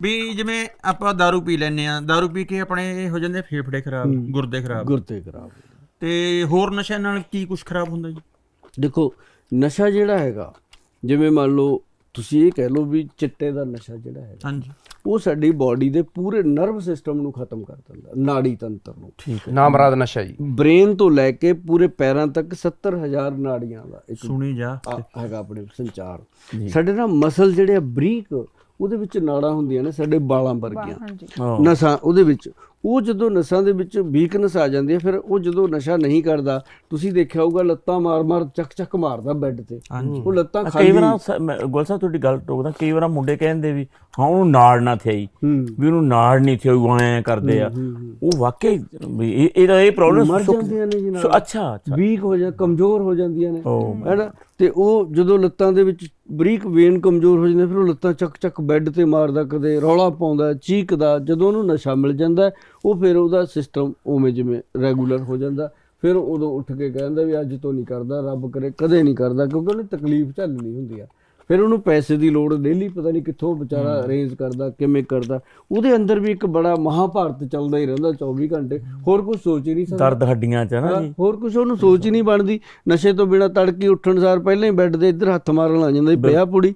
ਵੀ ਜਿਵੇਂ ਆਪਾਂ दारू ਪੀ ਲੈਨੇ ਆ दारू ਪੀ ਕੇ ਆਪਣੇ ਇਹ ਹੋ ਜਾਂਦੇ ਫੇਫੜੇ ਖਰਾਬ ਗੁਰਦੇ ਖਰਾਬ ਗੁਰਦੇ ਖਰਾਬ ਤੇ ਹੋਰ ਨਸ਼ਿਆਂ ਨਾਲ ਕੀ ਕੁਝ ਖਰਾਬ ਹੁੰਦਾ ਜੀ ਦੇਖੋ ਨਸ਼ਾ ਜਿਹੜਾ ਹੈਗਾ ਜਿਵੇਂ ਮੰਨ ਲਓ ਤੁਸੀਂ ਇਹ ਕਹਿ ਲਓ ਵੀ ਚਿੱਟੇ ਦਾ ਨਸ਼ਾ ਜਿਹੜਾ ਹੈਗਾ ਹਾਂਜੀ ਉਹ ਸਾਡੀ ਬਾਡੀ ਦੇ ਪੂਰੇ ਨਰਵ ਸਿਸਟਮ ਨੂੰ ਖਤਮ ਕਰ ਦਿੰਦਾ ਨਾੜੀ ਤੰਤਰ ਨੂੰ ਠੀਕ ਹੈ ਨਾਮਰਾਦ ਨਸ਼ਾ ਜੀ ਬ੍ਰੇਨ ਤੋਂ ਲੈ ਕੇ ਪੂਰੇ ਪੈਰਾਂ ਤੱਕ 70000 ਨਾੜੀਆਂ ਦਾ ਇੱਕ ਸੁਣੀ ਜਾ ਆ- ਹੈਗਾ ਆਪਣੇ ਸੰਚਾਰ ਸਾਡੇ ਨਾ ਮਸਲ ਜਿਹੜੇ ਆ ਬਰੀਕ ਉਹਦੇ ਵਿੱਚ ਨਾੜਾਂ ਹੁੰਦੀਆਂ ਨੇ ਸਾਡੇ ਬਾਲਾਂ ਵਰਗੀਆਂ। ਨਸਾਂ ਉਹਦੇ ਵਿੱਚ। ਉਹ ਜਦੋਂ ਨਸਾਂ ਦੇ ਵਿੱਚ ਵੀਕਨੈਸ ਆ ਜਾਂਦੀ ਹੈ ਫਿਰ ਉਹ ਜਦੋਂ ਨਸ਼ਾ ਨਹੀਂ ਕਰਦਾ ਤੁਸੀਂ ਦੇਖਿਆ ਹੋਊਗਾ ਲੱਤਾਂ ਮਾਰ-ਮਾਰ ਚੱਕ-ਚੱਕ ਮਾਰਦਾ ਬੈੱਡ ਤੇ। ਉਹ ਲੱਤਾਂ ਕਈ ਖਾਲੀ। ਵਾਰ ਸ- ਮੈਂ- ਗੋਲ ਸਾਹਿਬ ਤੁਹਾਡੀ ਗੱਲ ਟੋਕਦਾ ਕਈ ਵਾਰ ਮੁੰਡੇ ਕਹਿੰਦੇ ਵੀ ਹਾਂ ਉਹਨੂੰ ਨਾੜ ਨਾ ਥਈ ਵੀ ਉਹਨੂੰ ਨਾੜ ਨਹੀਂ ਥਈ ਉਹ ਐਂ ਕਰਦੇ ਆ। ਉਹ ਵਾਕਈ ਇਹਦਾ ਇਹ ਪ੍ਰੋਬਲਮ ਮਰ ਜਾਂਦੀਆਂ ਨੇ ਜੀ ਨਾਲ। ਅੱਛਾ ਅੱਛਾ। ਵੀਕ ਹੋ ਜਾ ਕਮਜ਼ੋਰ ਹੋ ਜਾਂਦੀਆਂ ਨੇ। ਓ ਹੈਨਾ? ਤੇ ਉਹ ਜਦੋਂ ਲੱਤਾਂ ਦੇ ਵਿੱਚ ਬਰੀਕ ਵੇਨ ਕਮਜ਼ੋਰ ਹੋ ਜਾਂਦੇ, ਫਿਰ ਉਹ ਲੱਤਾਂ ਚੱਕ ਚੱਕ ਬੈੱਡ ਤੇ ਮਾਰਦਾ, ਕਦੇ ਰੌਲਾ ਪਾਉਂਦਾ, ਚੀਕਦਾ, ਜਦੋਂ ਉਹਨੂੰ ਨਸ਼ਾ ਮਿਲ ਜਾਂਦਾ, ਉਹ ਫਿਰ ਉਹਦਾ ਸਿਸਟਮ ਉਵੇਂ ਜਿਵੇਂ ਰੈਗੂਲਰ ਹੋ ਜਾਂਦਾ। ਫਿਰ ਉਦੋਂ ਉੱਠ ਕੇ ਕਹਿੰਦਾ ਵੀ ਅੱਜ ਤੋਂ ਨਹੀਂ ਕਰਦਾ, ਰੱਬ ਕਰੇ, ਕਦੇ ਨਹੀਂ ਕਰਦਾ, ਕਿਉਂਕਿ ਉਹਨੇ ਤਕਲੀਫ ਝੱਲਣੀ ਹੁੰਦੀ ਆ। ਫਿਰ ਉਹਨੂੰ ਪੈਸੇ ਦੀ ਲੋੜ ਡੇਲੀ ਪਤਾ ਨਹੀਂ ਕਿੱਥੋਂ ਵਿਚਾਰਾ ਅਰੇਂਜ ਕਰਦਾ ਕਿਵੇਂ ਕਰਦਾ। ਉਹਦੇ ਅੰਦਰ ਵੀ ਇੱਕ ਬੜਾ ਮਹਾਭਾਰਤ ਚੱਲਦਾ ਹੀ ਰਹਿੰਦਾ 24 ਘੰਟੇ। ਹੋਰ ਕੁਝ ਸੋਚ ਹੀ ਨਹੀਂ ਸਕਦਾ। ਦਰਦ ਹੱਡੀਆਂ ਚ ਨਾ ਜੀ। ਹੋਰ ਕੁਝ ਉਹਨੂੰ ਸੋਚ ਹੀ ਨਹੀਂ ਬਣਦੀ। ਨਸ਼ੇ ਤੋਂ ਬਿਨਾ ਤੜਕੀ ਉੱਠਣ ਸਾਰ ਪਹਿਲਾਂ ਹੀ ਬੈੱਡ ਦੇ ਇੱਧਰ ਹੱਥ ਮਾਰਨ ਲੱਗ ਜਾਂਦਾ ਪਿਆ ਪੁੜੀ।